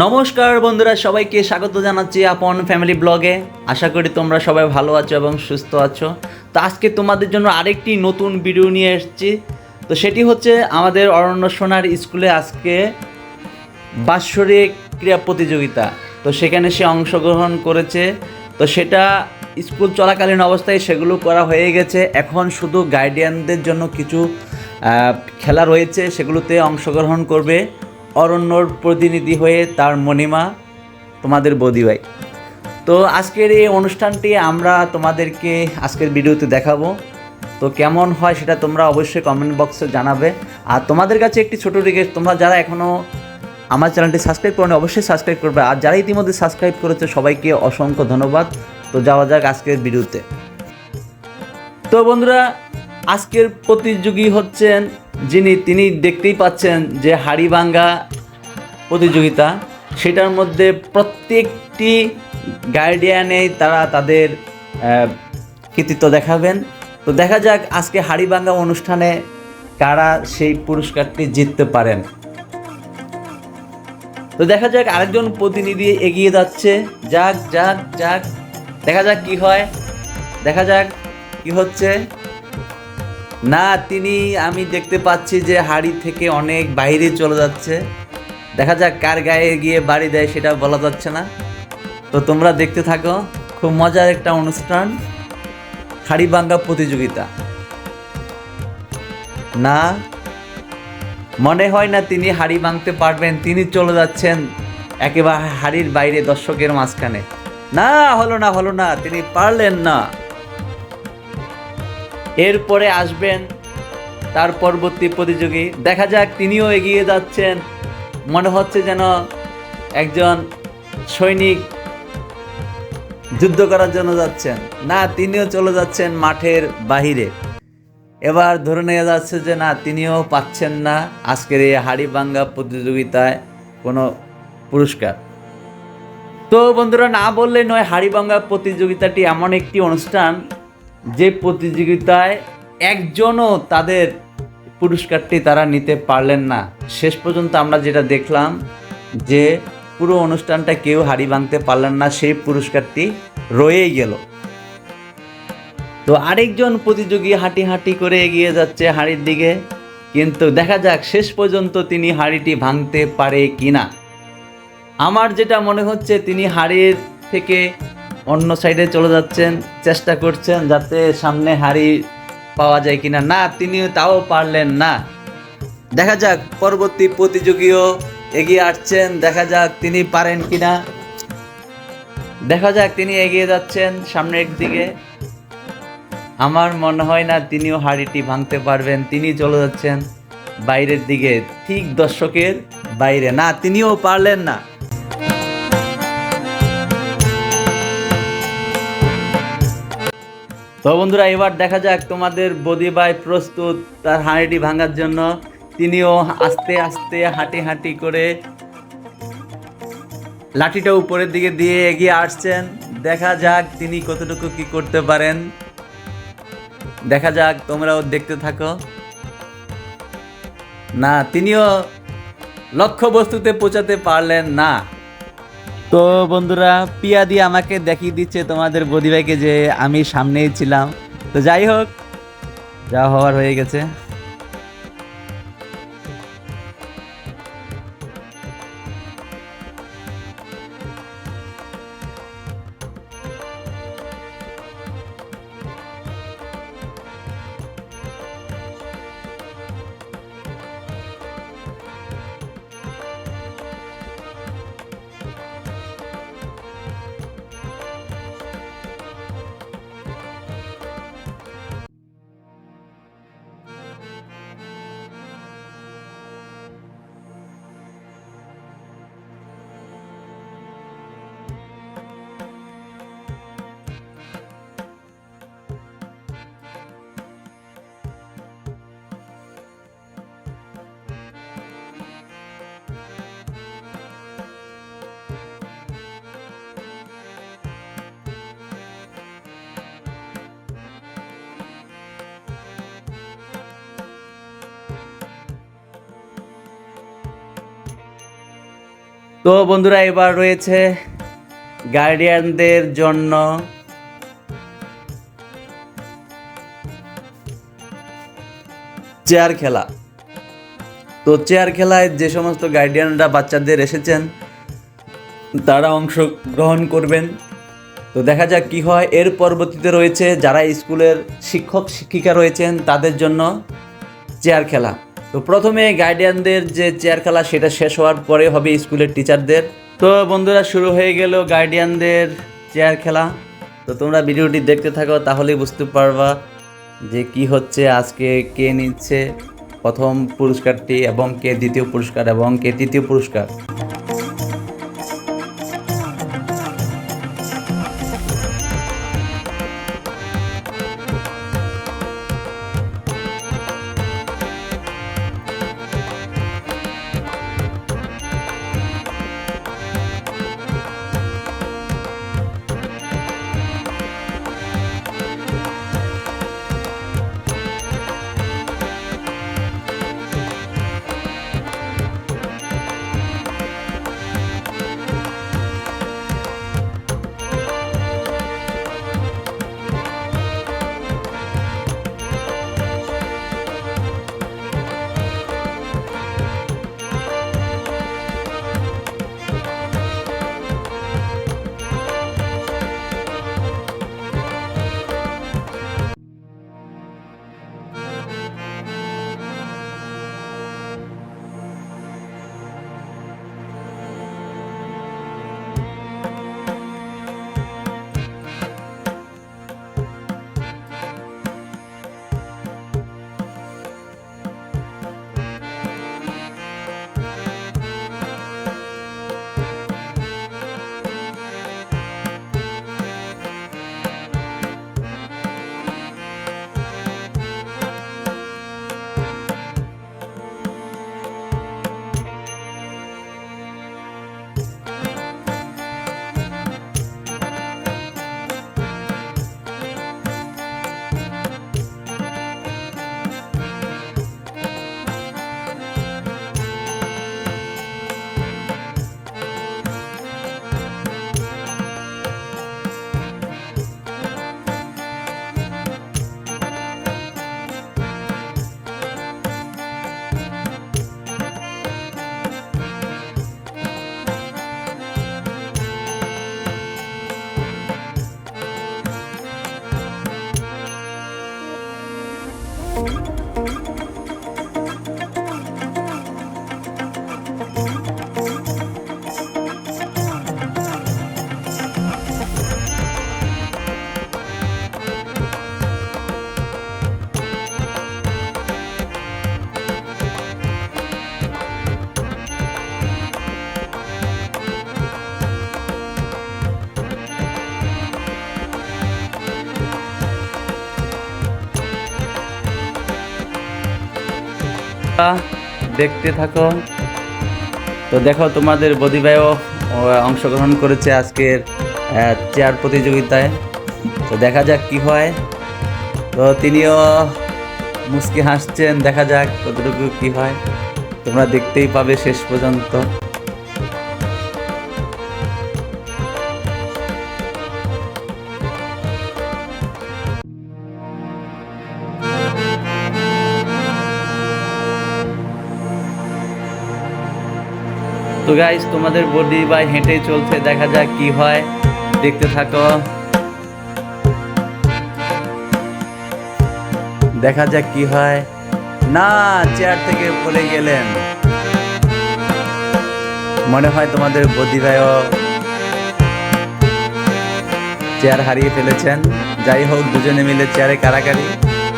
নমস্কার বন্ধুরা, সবাইকে স্বাগত জানাচ্ছি আপন ফ্যামিলি ব্লগে আশা করি তোমরা সবাই ভালো আছো এবং সুস্থ আছো। তো আজকে তোমাদের জন্য আরেকটি নতুন ভিডিও নিয়ে এসেছি। তো সেটি হচ্ছে আমাদের অরণ্য সোনার স্কুলে আজকে বাৎসরিক ক্রীড়া প্রতিযোগিতা। তো সেখানে সে অংশগ্রহণ করেছে। তো সেটা স্কুল চলাকালীন অবস্থায় সেগুলো করা হয়ে গেছে। এখন শুধু গার্ডিয়ানদের জন্য কিছু খেলা রয়েছে, সেগুলোতে অংশগ্রহণ করবে। অরণ্যর প্রতিনিধি হয়ে তার মণিমা তোমাদের বৌদি ভাই। তো আজকের এই অনুষ্ঠানটি আমরা তোমাদেরকে আজকের ভিডিওতে দেখাবো। তো কেমন হয় সেটা তোমরা অবশ্যই কমেন্ট বক্সে জানাবে। আর তোমাদের কাছে একটি ছোটো রিকোয়েস্ট তোমরা যারা এখনও আমার চ্যানেলটি সাবস্ক্রাইব করো অবশ্যই সাবস্ক্রাইব করবে। আর যারা ইতিমধ্যে সাবস্ক্রাইব করেছে, সবাইকে অসংখ্য ধন্যবাদ। তো যাওয়া যাক আজকের ভিডিওতে। তো বন্ধুরা, আজকের প্রতিযোগী হচ্ছেন যিনি, তিনি দেখতেই পাচ্ছেন যে হাড়িভাঙ্গা প্রতিযোগিতা, সেটার মধ্যে প্রত্যেকটি গার্ডিয়ানেই তারা তাদের কৃতিত্ব দেখাবেন। তো দেখা যাক আজকে হাড়িভাঙ্গা অনুষ্ঠানে কারা সেই পুরস্কারটি জিততে পারেন। তো দেখা যাক আরেকজন প্রতিনিধি এগিয়ে যাচ্ছে। যাক যাক যাক। দেখা যাক কি হয়। দেখা যাক কি হচ্ছে। না, তিনি, আমি দেখতে পাচ্ছি যে হাড়ি থেকে অনেক বাইরে চলে যাচ্ছে। দেখা যাক কার গায়ে গিয়ে বাড়ি দেয়, সেটা বলা যাচ্ছে না। তো তোমরা দেখতে থাকো, খুব মজার একটা অনুষ্ঠান, হাড়ি ভাঙ্গা প্রতিযোগিতা। না, মনে হয় না তিনি হাড়ি ভাঙতে পারবেন, তিনি চলে যাচ্ছেন একেবারে হাড়ির বাইরে দর্শকের মাঝখানে। না, হলো না হলো না, তিনি পারলেন না। এরপরে আসবেন তার পরবর্তী প্রতিযোগী। দেখা যাক, তিনিও এগিয়ে যাচ্ছেন। মনে হচ্ছে যেন একজন সৈনিক যুদ্ধ করার জন্য যাচ্ছেন। না, তিনিও চলে যাচ্ছেন মাঠের বাহিরে। এবার ধরে নেওয়া যাচ্ছে যে, না, তিনিও পাচ্ছেন না আজকের এই হাড়ি হাড়িভাঙ্গা প্রতিযোগিতায় কোনো পুরস্কার। তো বন্ধুরা, না বললে নয় হাড়ি হাড়িভাঙ্গা প্রতিযোগিতাটি এমন একটি অনুষ্ঠান যে প্রতিযোগিতায় একজনও তাদের পুরস্কারটি তারা নিতে পারলেন না। শেষ পর্যন্ত আমরা যেটা দেখলাম যে পুরো অনুষ্ঠানটা কেউ হাড়ি ভাঙতে পারলেন না, সেই পুরস্কারটি রয়েই গেল। তো আরেকজন প্রতিযোগী হাঁটি হাঁটি করে এগিয়ে যাচ্ছে হাড়ির দিকে, কিন্তু দেখা যাক শেষ পর্যন্ত তিনি হাড়িটি ভাঙতে পারে কিনা। আমার যেটা মনে হচ্ছে, তিনি হাড়ির থেকে অন্য সাইডে চলে যাচ্ছেন, চেষ্টা করছেন যাতে সামনে হাড়ি পাওয়া যায় কিনা। না তিনি তাও পারলেন না। দেখা যাক, পরবর্তী প্রতিযোগীও এগিয়ে আসছেন, দেখা যাক তিনি পারেন কিনা। দেখা যাক, তিনি এগিয়ে যাচ্ছেন সামনের দিকে। আমার মনে হয় না তিনিও হাড়িটি ভাঙতে পারবেন, তিনি চলে যাচ্ছেন বাইরের দিকে। ঠিক দর্শকের বাইরে। না, তিনিও পারলেন না। তো বন্ধুরা, এবার দেখা যাক তোমাদের বদি ভাই প্রস্তুত তার হাঁড়িটি ভাঙার জন্য। তিনিও আস্তে আস্তে হাঁটি হাঁটি করে লাঠিটা উপরের দিকে দিয়ে এগিয়ে আসছেন। দেখা যাক তিনি কতটুকু কি করতে পারেন। দেখা যাক, তোমরাও দেখতে থাকো। না, তিনিও লক্ষ্য বস্তুতে পৌঁছাতে পারলেন না। তো বন্ধুরা, পিয়া দিয়ে আমাকে দেখিয়ে দিচ্ছে তোমাদের বদিভাইকে যে আমি সামনেই ছিলাম। তো যাই হোক, যা হওয়ার হয়ে গেছে। তো বন্ধুরা, এবার রয়েছে গার্ডিয়ানদের জন্য চেয়ার খেলা। তো চেয়ার খেলায় যে সমস্ত গার্ডিয়ানরা বাচ্চাদের এসেছেন, তারা অংশগ্রহণ করবেন। তো দেখা যাক কি হয়। এর পরবর্তীতে রয়েছে যারা স্কুলের শিক্ষক শিক্ষিকা রয়েছেন, তাদের জন্য চেয়ার খেলা। তো প্রথমে গার্ডিয়ানদের যে চেয়ার খেলা সেটা শেষ হওয়ার পরে হবে স্কুলের টিচারদের। তো বন্ধুরা, শুরু হয়ে গেল গার্ডিয়ানদের চেয়ার খেলা। তো তোমরা ভিডিওটি দেখতে থাকো, তাহলেই বুঝতে পারবা যে কি হচ্ছে। আজকে কে নিচ্ছে প্রথম পুরস্কারটি এবং কে দ্বিতীয় পুরস্কার এবং কে তৃতীয় পুরস্কার। দেখতে থাকো। তো দেখো, তোমাদের বদিভাইও অংশগ্রহণ করেছে আজকের চেয়ার প্রতিযোগিতায়। তো দেখা যাক কি হয়। তো তিনিও মুস্কি হাসছেন, দেখা যাক কতটুকু কি হয়। তোমরা দেখতেই পাবে শেষ পর্যন্ত। তো গাইস তোমাদের বডি বা হেঁটে চলছে, দেখা যাক কি হয়। দেখতে থাকো। দেখা যাক কি হয়। না চেয়ার থেকে পড়ে গেলেন। মনে হয় তোমাদের বদি ভাইও চেয়ার হারিয়ে ফেলেছেন। যাই হোক, দুজনে মিলে চেয়ারে কারাকারি।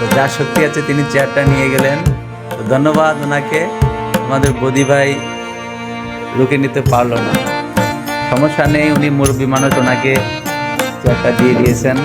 তো যার শক্তি আছে, তিনি চেয়ারটা নিয়ে গেলেন। তো ধন্যবাদ ওনাকে। আমাদের বদি ভাই রুখে নিতে পারল না। সমস্যা নেই উনি মুরব্বী মানুষ ওনাকে দিয়ে দিয়েছেন।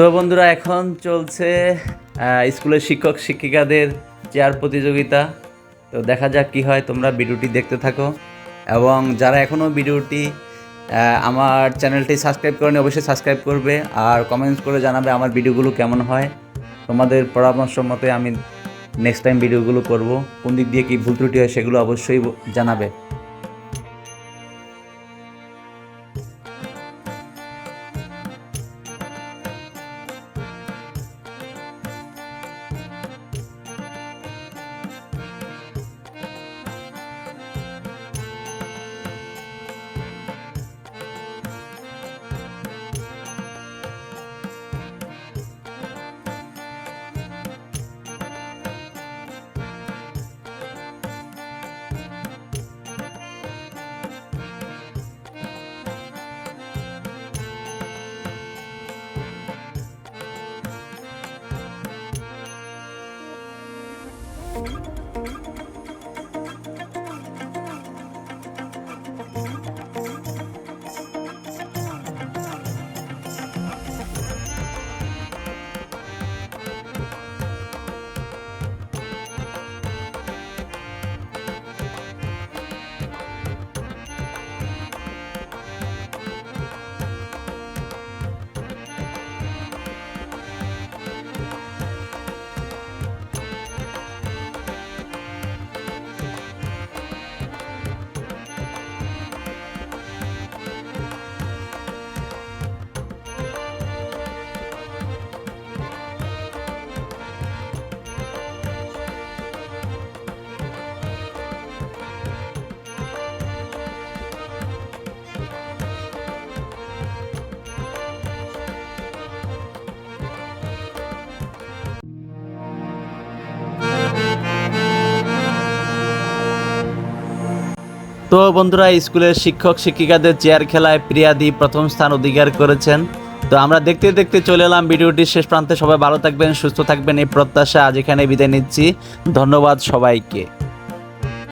তো বন্ধুরা, এখন চলছে স্কুলের শিক্ষক, শিক্ষিকাদের চেয়ার প্রতিযোগিতা। তো দেখা যাক কি হয়, তোমরা ভিডিওটি দেখতে থাকো। এবং যারা এখনও ভিডিওটি আমার চ্যানেলটি সাবস্ক্রাইব করেনি, অবশ্যই সাবস্ক্রাইব করবে আর কমেন্টস করে জানাবে আমার ভিডিওগুলো কেমন হয়। তোমাদের পরামর্শ মতে আমি নেক্সট টাইম ভিডিওগুলো করব। কোন দিক দিয়ে কী ভুল ত্রুটি হয় সেগুলো অবশ্যই জানাবে। তো বন্ধুরা স্কুলের শিক্ষক শিক্ষিকাদের চেয়ার খেলায় প্রিয়াদি প্রথম স্থান অধিকার করেছেন। তো আমরা দেখতে দেখতে চলে এলাম ভিডিওটির শেষ প্রান্তে। সবাই ভালো থাকবেন, সুস্থ থাকবেন, এই প্রত্যাশা আজ এখানে বিদায় নিচ্ছি। ধন্যবাদ সবাইকে।